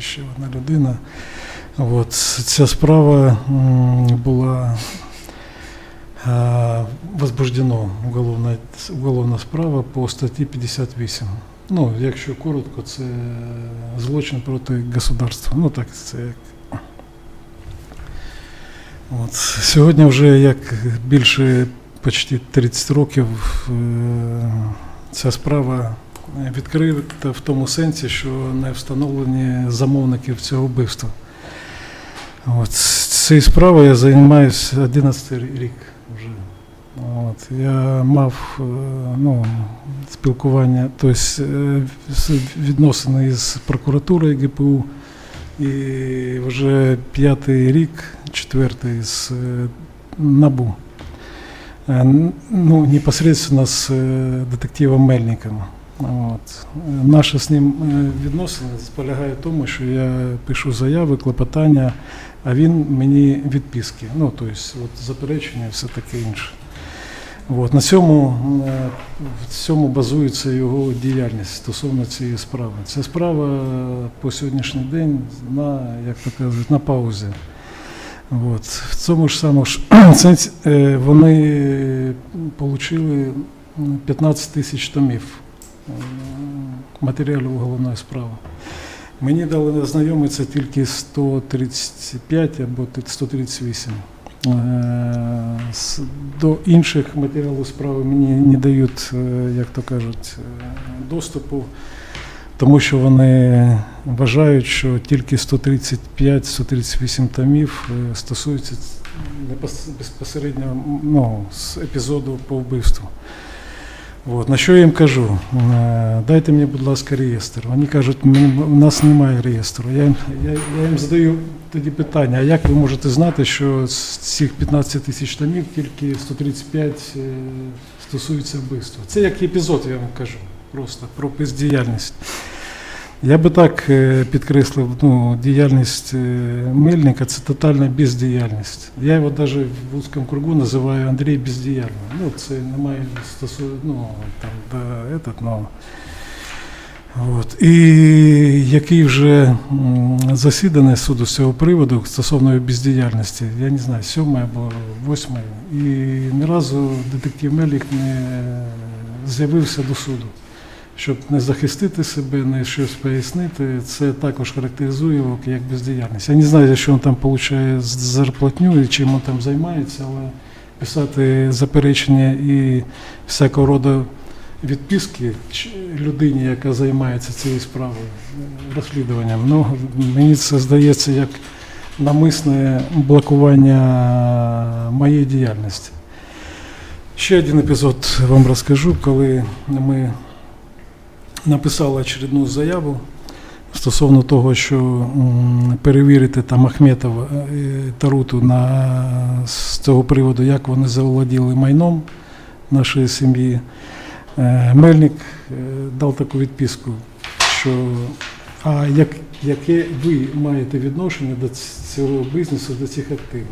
ще одна людина. От, ця справа була е, возбуждено уголовна, уголовна справа по статті 58. Ну, якщо коротко, це злочин проти государства. Ну так, це як. От. Сьогодні вже як більше почти 30 років е, ця справа відкрита в тому сенсі, що не встановлені замовників цього вбивства. От. Цією справою я займаюся 11 рік вже. От. Я мав е, ну, спілкування, тобто відносини з прокуратурою ГПУ. І вже п'ятий рік, четвертий з е, НАБУ. Ну, непосредственно з детективом Мельником. От. Наші з ним е, відносини полягають в тому, що я пишу заяви, клопотання, а він мені відписки. Ну, тобто, заперечення і все таке інше. От. На цьому, е, в цьому базується його діяльність стосовно цієї справи. Ця справа по сьогоднішній день на, як то кажуть, на паузі. От. В цьому ж самому ж е, вони отримали 15 тисяч томів матеріалів уголовної справи. Мені дали ознайомитися тільки 135 або 138. Е, До інших матеріалів справи мені не дають, е, як то кажуть, е, доступу, тому що вони вважають, що тільки 135-138 томів стосуються безпосередньо ну, з епізоду по вбивству. От. На що я їм кажу? Е, Дайте мені, будь ласка, реєстр. Вони кажуть, «Ми- у нас немає реєстру. Я, їм- я, я їм задаю тоді питання, а як ви можете знати, що з цих 15 тисяч томів тільки 135 стосується стосуються вбивства? Це як епізод, я вам кажу, просто про бездіяльність. Я би так е, підкреслив, ну, діяльність е, Мельника це тотальна бездіяльність. Я його навіть в вузькому кругу називаю Андрій бездіяльний. Ну, це немає стосу, ну, там, да, этот, но, От. І який вже м, засідання суду з цього приводу стосовно бездіяльності, я не знаю, сьомий або восьмий. І ні разу детектив Мелік не з'явився до суду. Щоб не захистити себе, не щось пояснити, це також характеризує його як бездіяльність. Я не знаю, що він там отримує зарплатню і чим він там займається, але писати заперечення і всякого роду відписки людині, яка займається цією справою, розслідуванням. Ну, мені це здається як намисне блокування моєї діяльності. Ще один епізод вам розкажу, коли ми написали очередну заяву стосовно того, що перевірити там Ахметова і Таруту на, з цього приводу, як вони заволоділи майном нашої сім'ї. Е, Мельник е, дав таку відписку, що а як, яке ви маєте відношення до цього бізнесу, до цих активів?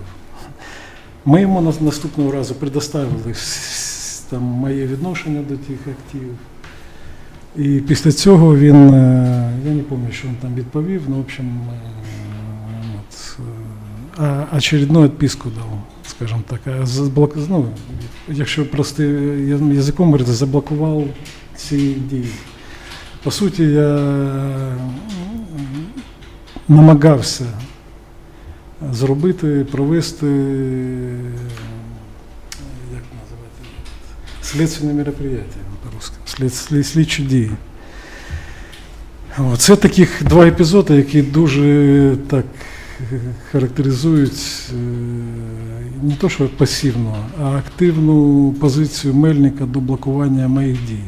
Ми йому на- наступного разу предоставили там, моє відношення до тих активів. І після цього він, е, я не пам'ятаю, що він там відповів, ну, в общем, е, от, е, очередну відписку дав, скажімо так. Ну, якщо простим язиком говорити, заблокував ці дії. По суті, я намагався зробити, провести, як називати, слідчі дії. Це таких два епізоди, які дуже так е, характеризують е, не то, що пасивну, а активну позицію Мельника до блокування моїх дій.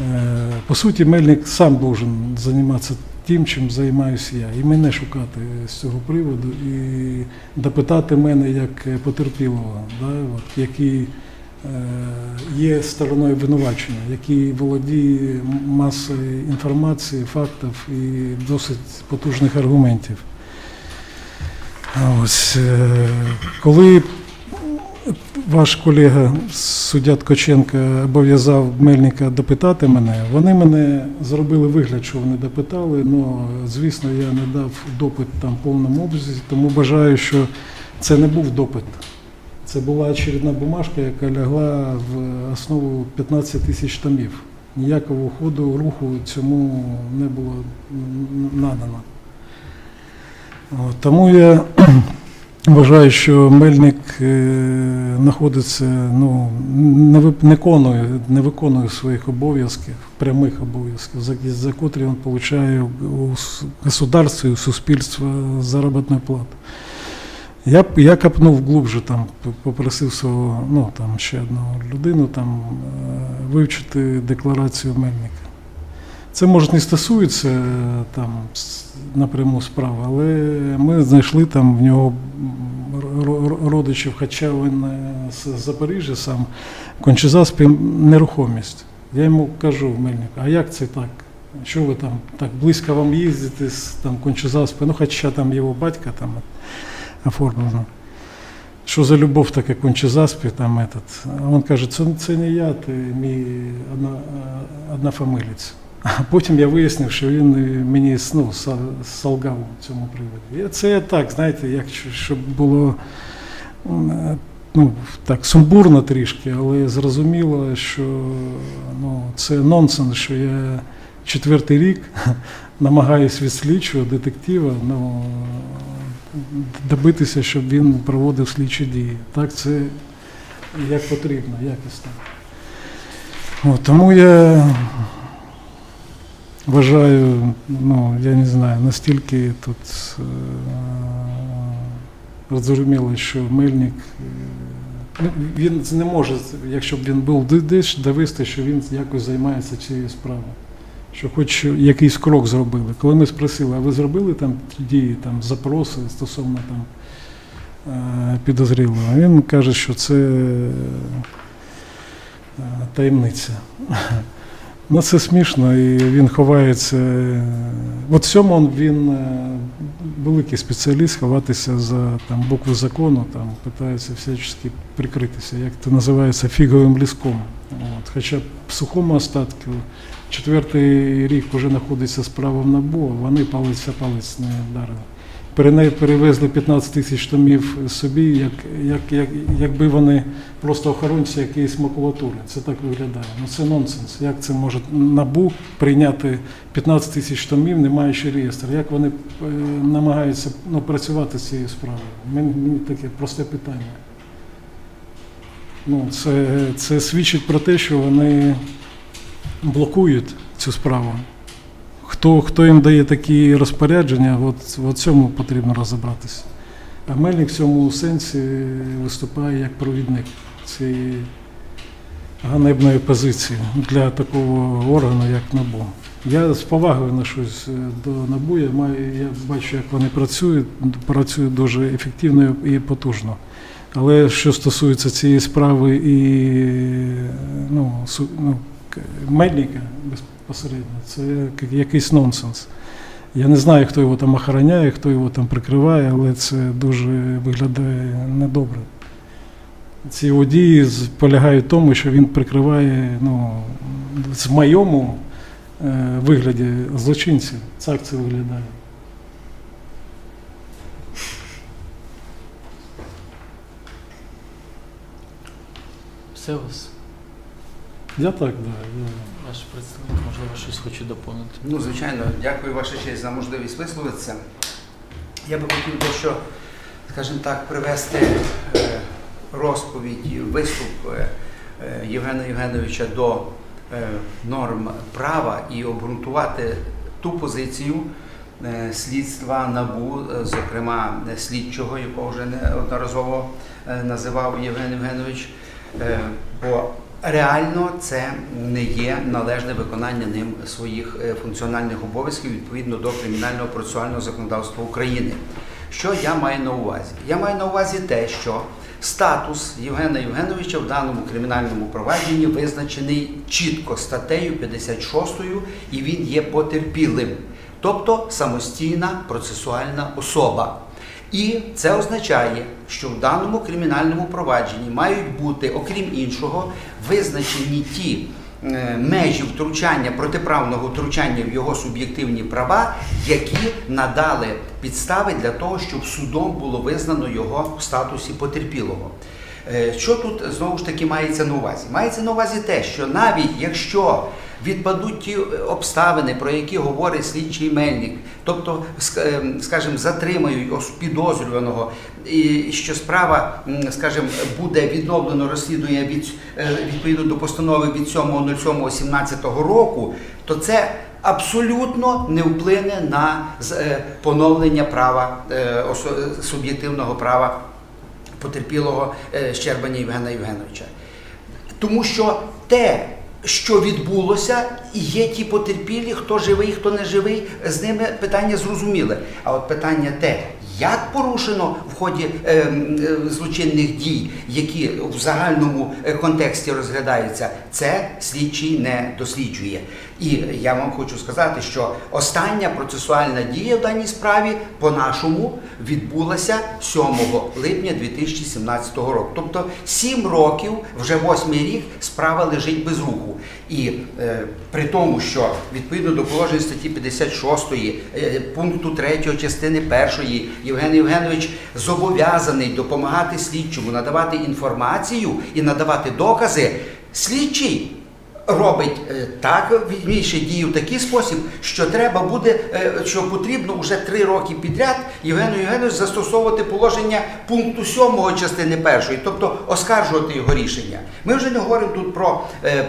Е, По суті, Мельник сам должен займатися тим, чим займаюся я, і мене шукати з цього приводу, і допитати мене як потерпілого, да, от, який є стороною обвинувачення, який володіє масою інформації, фактів і досить потужних аргументів. Ось, е, коли ваш колега суддя Ткаченко обов'язав Мельника допитати мене. Вони мене зробили вигляд, що вони допитали. але, звісно, я не дав допит там в повному обсязі, тому бажаю, що це не був допит. Це була очередна бумажка, яка лягла в основу 15 тисяч томів. Ніякого ходу руху цьому не було надано. Тому я вважаю, що Мельник е, знаходиться, ну, не, виконує, не виконує своїх обов'язків, прямих обов'язків, за, за котрі він отримує у государстві, у суспільства заробітну плату. Я, я копнув глубже, там, попросив свого, ну, там, ще одну людину там, е, вивчити декларацію Мельника. Це, може, не стосується е, там, напряму справи, але ми знайшли там в нього родичів, хоча він е, з Запоріжжя сам, Кончезаспі нерухомість. Я йому кажу, Мельник, а як це так? Що ви там так близько вам їздите з там, Кончезаспи? Ну, хоча там його батька там оформлено. Що за любов таке Кончезаспі, там этот. Він каже, це, це не я, ти мій одна, однофамилець. А потім я вияснив, що він мені ну, солгав у цьому приводі. І це я так, знаєте, як щоб було ну, так, сумбурно трішки, але зрозуміло, що ну, це нонсенс, що я четвертий рік намагаюсь від слідчого детектива ну, добитися, щоб він проводив слідчі дії. Так, це як потрібно, якісно. От, тому я вважаю, ну, я не знаю, настільки тут е, зрозуміло, що Мельник, е, ну, він не може, якщо б він був десь, довести, що він якось займається цією справою. Що хоч якийсь крок зробили. Коли ми спросили, а ви зробили там дії, там, запроси стосовно там, е, підозрілого, він каже, що це е, таємниця. Ну, це смішно, і він ховається. В цьому він е, великий спеціаліст ховатися за там, букви закону, там, питається всячески прикритися, як це називається, фіговим ліском. От. Хоча в сухому остатку четвертий рік вже знаходиться справа в НАБУ, а вони палець палець не вдарили. Перевезли 15 тисяч томів собі, як, як, як, якби вони просто охоронці якоїсь макулатури. Це так виглядає. Ну це нонсенс. Як це може НАБУ прийняти 15 тисяч томів, не маючи реєстру? Як вони е, намагаються ну, працювати з цією справою? Мені, мені таке просте питання. Ну, це, це свідчить про те, що вони блокують цю справу. Хто, хто їм дає такі розпорядження, от, от цьому потрібно розібратися. А Мельник в цьому сенсі виступає як провідник цієї ганебної позиції для такого органу, як НАБУ. Я з повагою отношусь е, до НАБУ, я, маю, я бачу, як вони працюють, працюють дуже ефективно і потужно. Але що стосується цієї справи і ну, ну, к- безпосередньо, це якийсь нонсенс. Я не знаю, хто його там охороняє, хто його там прикриває, але це дуже виглядає недобре. Ці його дії полягають в тому, що він прикриває ну, в моєму е, вигляді злочинців. Так це виглядає. Все вас? Я так, да. Я... Ваш представник, можливо, щось хоче доповнити. Ну, звичайно, дякую ваша честь за можливість висловитися. Я би хотів дещо, скажімо так, привести е, розповідь виступ е, е, Євгена Євгеновича до норм права і обґрунтувати ту позицію слідства НАБУ, зокрема слідчого, якого вже неодноразово називав Євген Євгенович. Бо реально це не є належне виконання ним своїх е, функціональних обов'язків відповідно до кримінального процесуального законодавства України. Що я маю на увазі? Я маю на увазі те, що статус Євгена Євгеновича в даному кримінальному провадженні визначений чітко статтею 56 і він є потерпілим, тобто самостійна процесуальна особа. І це означає, що в даному кримінальному провадженні мають бути, окрім іншого, визначені ті е, межі втручання, протиправного втручання в його суб'єктивні права, які надали підстави для того, щоб судом було визнано його в статусі потерпілого. Е, Що тут знову ж таки мається на увазі? Мається на увазі те, що навіть якщо відпадуть ті обставини, про які говорить слідчий мельник, тобто, е, скажімо, затримають підозрюваного, і що справа, скажімо, буде відновлено розслідування від, е, відповідно до постанови від 7.07.17 року, то це абсолютно не вплине на поновлення права суб'єктивного права потерпілого е, Щербаня Євгена Євгеновича. Тому що те, що відбулося, є ті потерпілі, хто живий, хто не живий, з ними питання зрозуміле. А от питання те, як порушено в ході е, е, злочинних дій, які в загальному е, контексті розглядаються, це слідчий не досліджує. І я вам хочу сказати, що остання процесуальна дія в даній справі по-нашому відбулася 7 липня 2017 року. Тобто 7 років, вже восьмий рік, справа лежить без руху. І е, при тому, що відповідно до положень статті 56 е, пункту 3 частини 1 Євген Євгенович зобов'язаний допомагати слідчому надавати інформацію і надавати докази. Слідчий робить е, так, вірніше діє в такий спосіб, що треба буде, е, що потрібно вже три роки підряд Євгену Євгеновичу застосовувати положення пункту 7 частини першої, тобто оскаржувати його рішення. Ми вже не говоримо тут про е,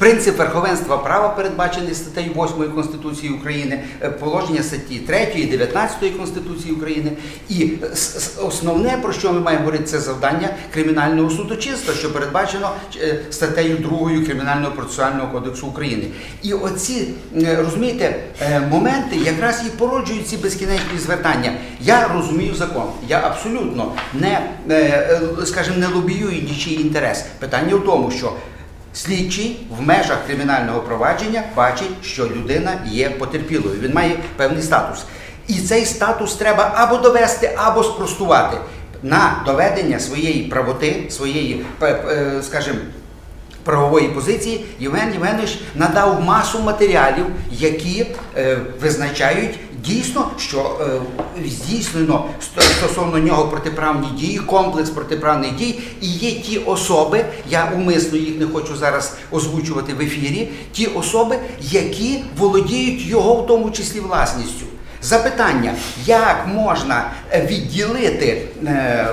Принцип верховенства права передбачений статтею 8 Конституції України, е, положення статті 3 і 19 Конституції України. І с- основне, про що ми маємо говорити, це завдання кримінального судочинства, що передбачено е, статтею 2 Кримінального процесуального кодексу України. І оці, е, розумієте, е, моменти якраз і породжують ці безкінечні звертання. Я розумію закон. Я абсолютно не, е, е, скажімо, не лобіюю нічий інтерес. Питання в тому, що Слідчий в межах кримінального провадження бачить, що людина є потерпілою. Він має певний статус. І цей статус треба або довести, або спростувати на доведення своєї правоти, своєї, скажімо, правової позиції Євген Євгенович надав масу матеріалів, які е, визначають дійсно, що е, здійснено стосовно нього протиправні дії, комплекс протиправних дій, і є ті особи, я умисно їх не хочу зараз озвучувати в ефірі, ті особи, які володіють його в тому числі власністю. Запитання, як можна відділити е,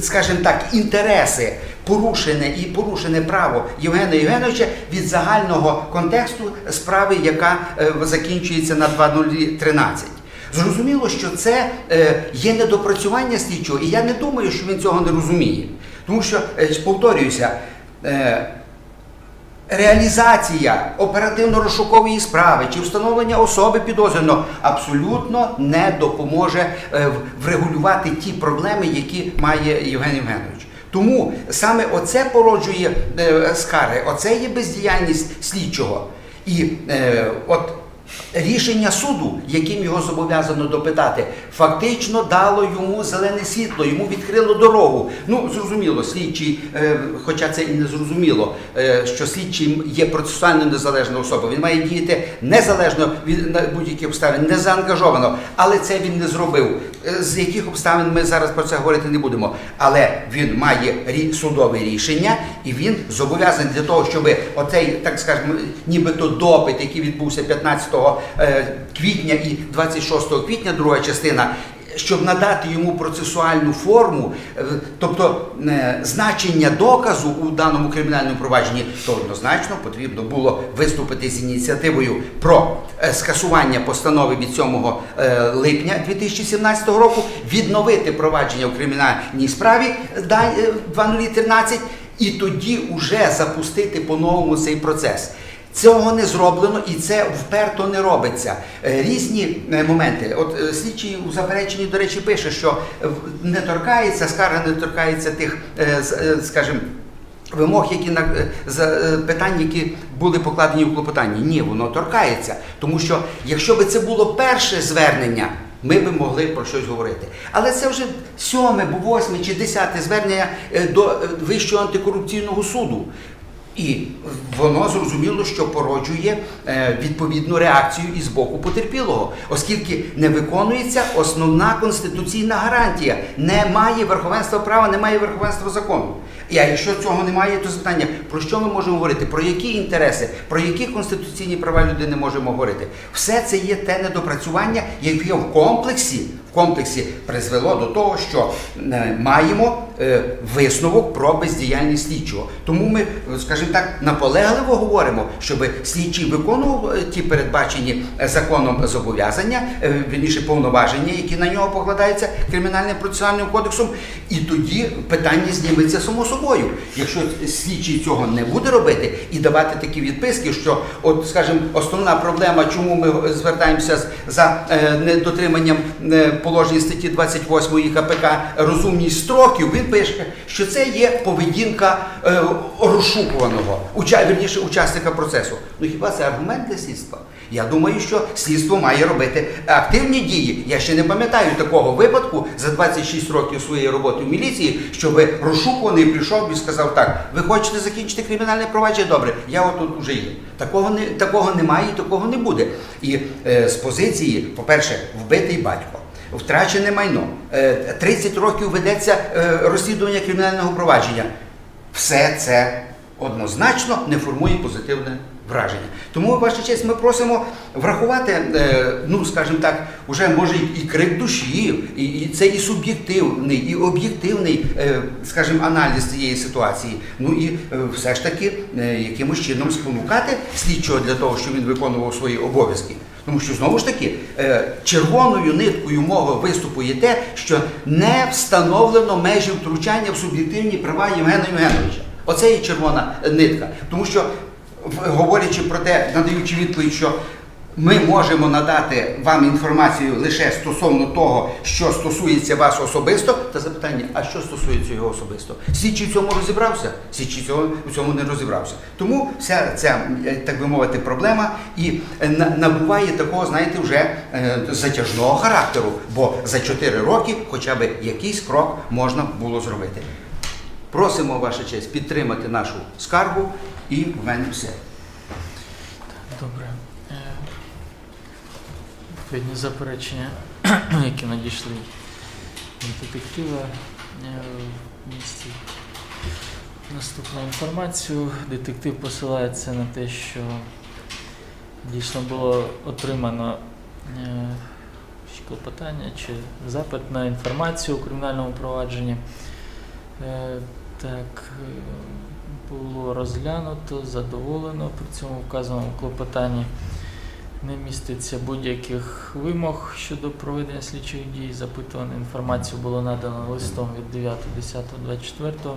скажімо так, інтереси порушене і порушене право Євгена Євгеновича від загального контексту справи, яка е, закінчується на 2013. Зрозуміло, що це е, є недопрацювання слідчого, і я не думаю, що він цього не розуміє. Тому що, е, повторююся, реалізація оперативно-розшукової справи чи встановлення особи підозрюваного абсолютно не допоможе врегулювати ті проблеми, які має Євген Євгенович. Тому саме оце породжує е, скарги, оце є бездіяльність слідчого. І е, от рішення суду, яким його зобов'язано допитати, фактично дало йому зелене світло, йому відкрило дорогу. Ну, зрозуміло, слідчий, е, хоча це і не зрозуміло, е, що слідчий є процесуально незалежна особа. Він має діяти незалежно від будь-яких обставин, не заангажовано. Але це він не зробив. Е, З яких обставин ми зараз про це говорити не будемо. Але він має судове рішення, і він зобов'язаний для того, щоб оцей, так скажемо, нібито допит, який відбувся 15 е, квітня і 26 квітня, друга частина. Щоб надати йому процесуальну форму, е, тобто е, значення доказу у даному кримінальному провадженні, то однозначно потрібно було виступити з ініціативою про е, скасування постанови від 7 е, липня 2017 року, відновити провадження у кримінальній справі е, да- е, 2013 і тоді вже запустити по-новому цей процес. Цього не зроблено і це вперто не робиться. Е, Різні е, моменти. От е, слідчий у запереченні, до речі, пише, що не торкається, скарга не торкається тих, скажімо, вимог, які на питань, які були покладені у клопотанні. Ні, воно торкається. Тому що якщо би це було перше звернення, ми би могли про щось говорити. Але це вже сьоме, восьме чи десяте звернення до Вищого антикорупційного суду. І воно зрозуміло, що породжує е, відповідну реакцію і з боку потерпілого, оскільки не виконується основна конституційна гарантія. Немає верховенства права, немає верховенства закону. І а якщо цього немає, то запитання, про що ми можемо говорити? Про які інтереси, про які конституційні права людини можемо говорити? Все це є те недопрацювання, яке в комплексі, в комплексі призвело до того, що е, маємо е, висновок про бездіяльність слідчого. Тому ми, е, скажімо так, наполегливо говоримо, щоб слідчий виконував ті передбачені законом зобов'язання, вірніше повноваження, які на нього покладаються кримінальним процесуальним кодексом, і тоді питання зніметься само собою. Якщо слідчий цього не буде робити і давати такі відписки, що, от, скажімо, основна проблема, чому ми звертаємося за недотриманням положень статті 28 КПК розумність строків, він пише, що це є поведінка е, розшукуваного, уча, вірніше, учасника процесу. Ну хіба це аргумент для слідства? Я думаю, що слідство має робити активні дії. Я ще не пам'ятаю такого випадку за 26 років своєї роботи в міліції, щоб розшукуваний прийшов і сказав так: ви хочете закінчити кримінальне провадження? Добре, я отут уже є. Такого не такого немає і такого не буде. І е, з позиції, по-перше, вбитий батько. Втрачене майно. Е, 30 років ведеться е, розслідування кримінального провадження. Все це однозначно не формує позитивне враження. Тому, ваша честь, ми просимо врахувати, е, ну скажімо так, уже може і крик душі, і, це і суб'єктивний, і об'єктивний, е, скажімо, аналіз цієї ситуації. Ну і е, все ж таки е, якимось чином спонукати слідчого для того, щоб він виконував свої обов'язки. Тому що знову ж таки е, червоною ниткою мого виступу є те, що не встановлено межі втручання в суб'єктивні права Євгена Євгеновича. Оце є червона нитка. Тому що, говорячи про те, надаючи відповідь, що ми можемо надати вам інформацію лише стосовно того, що стосується вас особисто, та запитання, а що стосується його особисто? Слідчий в цьому розібрався? Слідчий цього в цьому не розібрався. Тому вся ця, е, так би мовити, проблема і е, набуває такого, знаєте, вже е, затяжного характеру, бо за 4 роки хоча б якийсь крок можна було зробити. Просимо, ваша честь, підтримати нашу скаргу і в мене все. Добре. Відповідні заперечення, які надійшли від детектива, е, містять наступну інформацію. Детектив посилається на те, що дійсно було отримано е, клопотання чи запит на інформацію у кримінальному провадженні. Е, Так, було розглянуто, задоволено. При цьому вказаному клопотанні не міститься будь-яких вимог щодо проведення слідчих дій. Запитувану інформацію було надано листом від 9.10.24.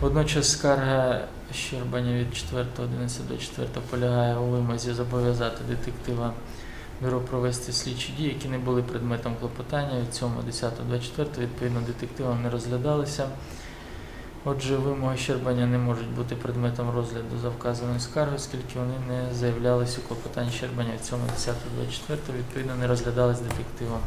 Водночас скарга Щербаня від 4.11.24 полягає у вимозі зобов'язати детектива бюро провести слідчі дії, які не були предметом клопотання від 7.10.24 відповідно детективом не розглядалися. Отже, вимоги Щербаня не можуть бути предметом розгляду за вказаною скаргою, оскільки вони не заявлялись у клопотанні Щербаня від 7.10.24, відповідно не розглядались детективом.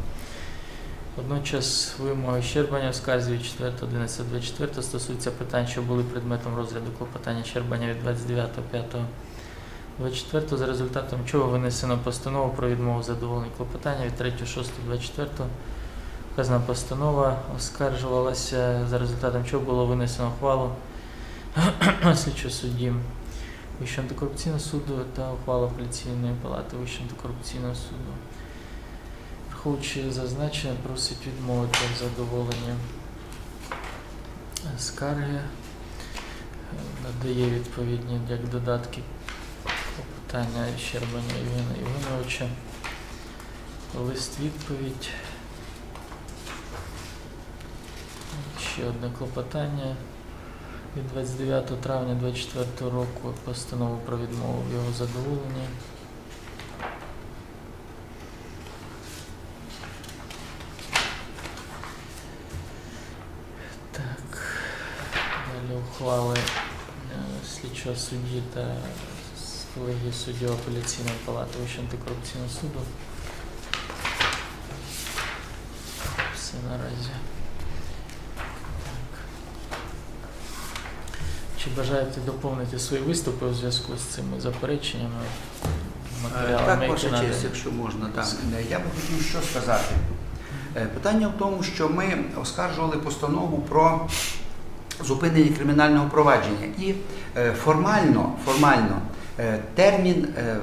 Водночас вимоги Щербаня в скарзі від 4.11.24 стосуються питань, що були предметом розгляду клопотання Щербаня від 29.05.24, за результатом чого винесено постанову про відмову задоволення клопотання від 3.06.24. Вказана постанова оскаржувалася, за результатом чого було винесено ухвалу слідчого судді Вищого антикорупційного суду та ухвала апеляційної палати Вищого антикорупційного суду. Враховуючи зазначене, просить відмовити в задоволенні скарги, Е, надає відповідні як додатки клопотання Щербаня Євгена Євгеновича, лист відповідь. Ще одне клопотання від 29 травня 2024 року постанову про відмову в його задоволенні. Так, далі ухвали е, слідчого судді та з колегії суддів апеляційної палати Вищого антикорупційного суду. Все наразі. Так. Чи бажаєте доповнити свої виступи у зв'язку з цими запереченнями? Так, ваша честь, якщо можна, так. Е, Я би хотів що сказати. Е, Питання в тому, що ми оскаржували постанову про зупинення кримінального провадження. І е, формально, формально е, термін, е,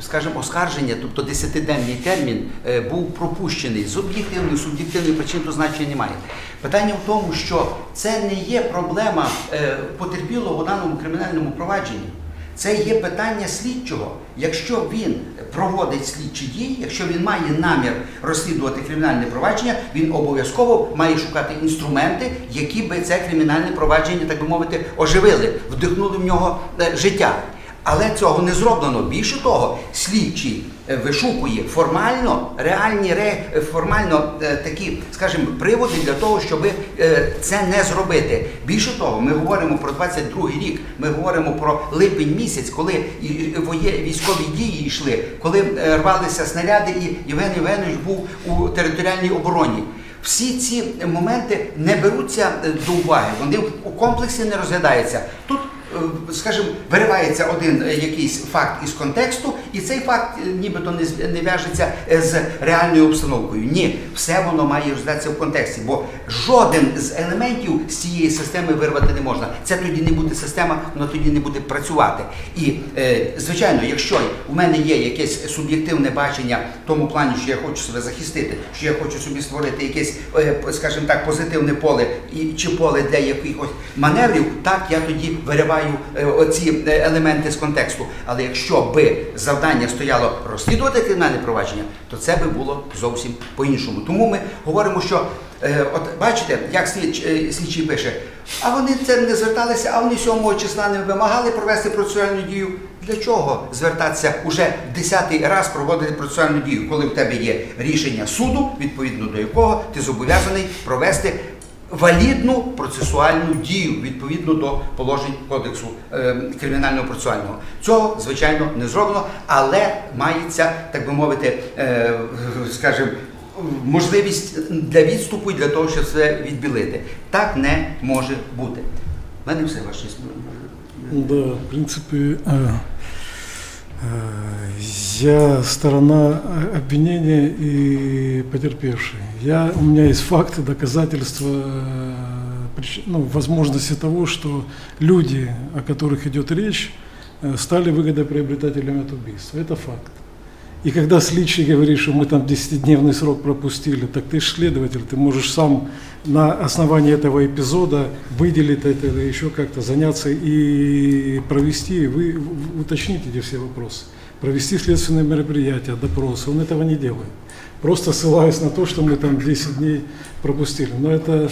скажімо, оскарження, тобто 10-денний термін, е, був пропущений з об'єктивної, суб'єктивної причин, то значення немає. Питання в тому, що це не є проблема е, потерпілого у даному кримінальному провадженні. Це є питання слідчого. Якщо він проводить слідчі дії, якщо він має намір розслідувати кримінальне провадження, він обов'язково має шукати інструменти, які би це кримінальне провадження, так би мовити, оживили, вдихнули в нього е, життя. Але цього не зроблено. Більше того, слідчий е, вишукує формально реальні ре, е, формально е, такі, скажімо, приводи для того, щоб це не зробити. Більше того, ми говоримо про 22 рік, ми говоримо про липень місяць, коли військові дії йшли, коли рвалися снаряди, і Євген Євгенович був у територіальній обороні. Всі ці моменти не беруться до уваги, вони у комплексі не розглядаються. Тут скажімо, виривається один е, якийсь факт із контексту, і цей факт е, нібито не, в'яжеться е, з реальною обстановкою. Ні, все воно має розглядатися в контексті, бо жоден з елементів з цієї системи вирвати не можна. Це тоді не буде система, вона тоді не буде працювати. І е, звичайно, якщо у мене є якесь суб'єктивне бачення в тому плані, що я хочу себе захистити, що я хочу собі створити якесь, е, скажімо так, позитивне поле чи поле для якихось маневрів, так я тоді вириваю е, оці е, елементи з контексту. Але якщо би завдання стояло розслідувати кримінальне провадження, то це би було зовсім по-іншому. Тому ми говоримо, що е, от бачите, як слідч, слідчий пише, а вони це не зверталися, а вони 7 числа не вимагали провести процесуальну дію. Для чого звертатися уже десятий раз проводити процесуальну дію, коли в тебе є рішення суду, відповідно до якого ти зобов'язаний провести валідну процесуальну дію відповідно до положень кодексу е, кримінального процесуального. Цього звичайно не зроблено, але мається, так би мовити, е, скажімо, можливість для відступу і для того, щоб все відбілити. Так не може бути. У мене все ваше. Да, в принципе, э, э, я сторона э, обвинения и потерпевший. Я, у меня есть факты, доказательства, э, прич- ну, возможности того, что люди, о которых идет речь, э, стали выгодоприобретателями от убийства. Это факт. И когда слідчий говорит, что мы там 10-дневный срок пропустили, так ты же следователь, ты можешь сам на основании этого эпизода выделить это или еще как-то заняться и провести, вы уточнить эти все вопросы, провести следственные мероприятия, допросы. Он этого не делает. Просто ссылаясь на то, что мы там 10 дней пропустили. Но это,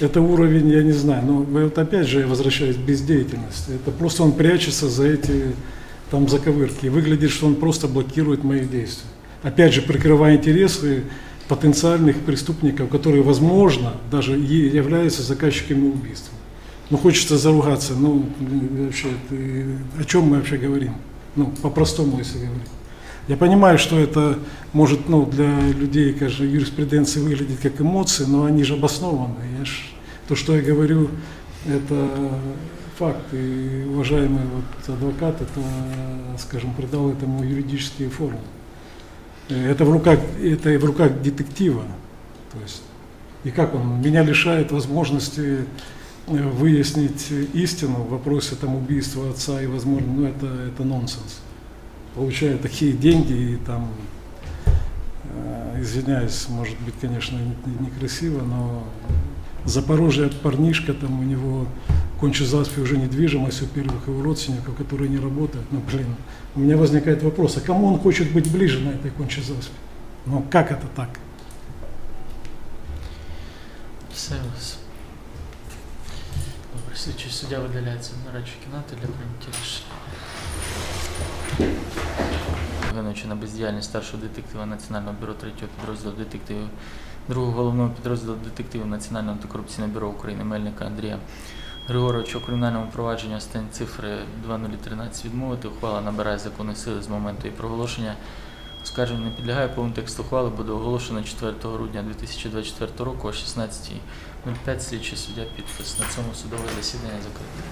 это уровень, я не знаю, но вот опять же я возвращаюсь к бездеятельности. Это просто он прячется за эти там заковырки. Выглядит, что он просто блокирует мои действия. Опять же, прикрывая интересы потенциальных преступников, которые, возможно, даже являются заказчиками убийства. Ну, хочется заругаться, ну, вообще, ты- о чем мы вообще говорим? Ну, по-простому, если говорить. Я понимаю, что это может ну, для людей, конечно, юриспруденции выглядеть как эмоции, но они же обоснованы. Я ж, то, что я говорю, это факт. И уважаемый вот адвокат, это, скажем, придал этому юридические формы. Это в руках, это в руках детектива. То есть, и как он меня лишает возможности э, выяснить истину в вопросе там убийства отца и возможно, ну это, это нонсенс. Получая такие деньги и там, э, извиняюсь, может быть, конечно, не- некрасиво, но Запорожье парнишка, там у него в Кончезаспе уже недвижимость у первых его родственников, которые не работают. Ну, блин, у меня возникает вопрос, а кому он хочет быть ближе на этой Кончезаспе? Ну, как это так? Все у вас. Добре, слідчий суддя видаляється в нарадчу кімнату для прийняття рішення. Виночі на бездіяльність старшого детектива Національного бюро третього підрозділу детективів, другого головного підрозділу детективів Національного антикорупційного бюро України Мельника Андрія Григоровичу кримінальному провадженні стань цифри 2013 відмовити. Ухвала набирає законної сили з моменту її проголошення. Оскарження не підлягає повний текст ухвали, буде оголошено 4 грудня 2024 року о 16.05 слідчий суддя підпис. На цьому судове засідання закрите.